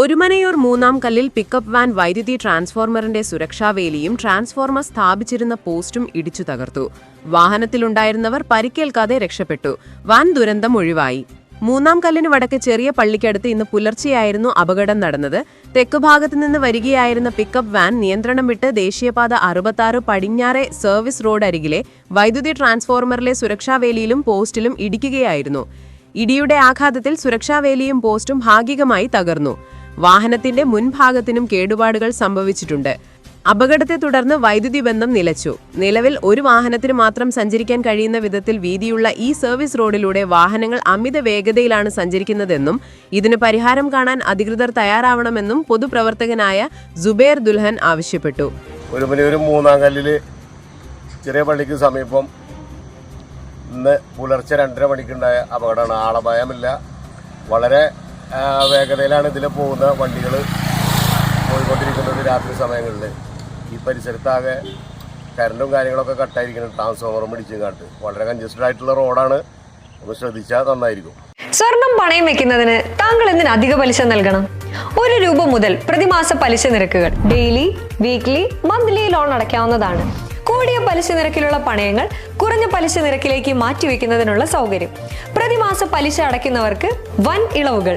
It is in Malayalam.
Orumanayur മൂന്നാം കല്ലിൽ പിക്കപ്പ് വാൻ വൈദ്യുതി ട്രാൻസ്ഫോർമറിന്റെ സുരക്ഷാവേലിയും ട്രാൻസ്ഫോർമർ സ്ഥാപിച്ചിരുന്ന പോസ്റ്റും ഇടിച്ചു തകർത്തു. വാഹനത്തിലുണ്ടായിരുന്നവർ പരിക്കേൽക്കാതെ രക്ഷപ്പെട്ടു. വാൻ ദുരന്തം ഒഴിവായി. മൂന്നാം കല്ലിന് വടക്ക് ചെറിയ പള്ളിക്കടുത്ത് ഇന്ന് പുലർച്ചെയായിരുന്നു അപകടം നടന്നത്. തെക്കുഭാഗത്ത് നിന്ന് വരികയായിരുന്ന പിക്കപ്പ് വാൻ നിയന്ത്രണം വിട്ട് ദേശീയപാത അറുപത്താറ് പടിഞ്ഞാറെ സർവീസ് റോഡ് അരികിലെ വൈദ്യുതി ട്രാൻസ്ഫോർമറിലെ സുരക്ഷാവേലിയിലും പോസ്റ്റിലും ഇടിക്കുകയായിരുന്നു. ഇടിയുടെ ആഘാതത്തിൽ സുരക്ഷാവേലിയും പോസ്റ്റും ഭാഗികമായി തകർന്നു. വാഹനത്തിന്റെ മുൻഭാഗത്തിനും കേടുപാടുകൾ സംഭവിച്ചിട്ടുണ്ട്. അപകടത്തെ തുടർന്ന് വൈദ്യുതി ബന്ധം നിലച്ചു. നിലവിൽ ഒരു വാഹനത്തിന് മാത്രം സഞ്ചരിക്കാൻ കഴിയുന്ന വിധത്തിൽ വീതിയുള്ള ഈ സർവീസ് റോഡിലൂടെ വാഹനങ്ങൾ അമിത വേഗതയിലാണ് സഞ്ചരിക്കുന്നതെന്നും ഇതിന് പരിഹാരം കാണാൻ അധികൃതർ തയ്യാറാവണമെന്നും പൊതുപ്രവർത്തകനായ ജുബേർ ദുൽഹൻ ആവശ്യപ്പെട്ടു. ഒരു ഒരു മൂന്നാം കല്ലിൽ ചെറിയ പള്ളിക്ക് സമീപം ഇന്ന് പുലർച്ചെ രണ്ടര മണിക്കുണ്ടായ അപകടമാണ്. ആളപായമില്ല. വളരെ വേഗതയിലാണ് ഇതിൽ പോകുന്ന വണ്ടികൾ പോയിക്കൊണ്ടിരിക്കുന്നത് രാത്രി സമയങ്ങളിൽ ഈ പരിസരത്താകെ കറണ്ടും കാര്യങ്ങളൊക്കെ കട്ടായിരിക്കണം ട്രാൻസ്ഫോമറും പിടിച്ചും കാട്ട് വളരെ കൺജസ്റ്റഡ് ആയിട്ടുള്ള റോഡാണ് ശ്രദ്ധിച്ചാൽ നന്നായിരിക്കും. സ്വർണം പണയം വെക്കുന്നതിന് താങ്കൾ എന്തിന് അധിക പലിശ നൽകണം? ഒരു രൂപ മുതൽ പ്രതിമാസ പലിശ നിരക്കുകൾ ഡെയിലി വീക്ക്ലി മന്ത്ലി ലോൺ അടയ്ക്കാവുന്നതാണ്. കൂടിയ പലിശ നിരക്കിലുള്ള പണയങ്ങൾ കുറഞ്ഞ പലിശ നിരക്കിലേക്ക് മാറ്റിവെക്കുന്നതിനുള്ള സൗകര്യം. പ്രതിമാസ പലിശ അടയ്ക്കുന്നവർക്ക് വൻ ഇളവുകൾ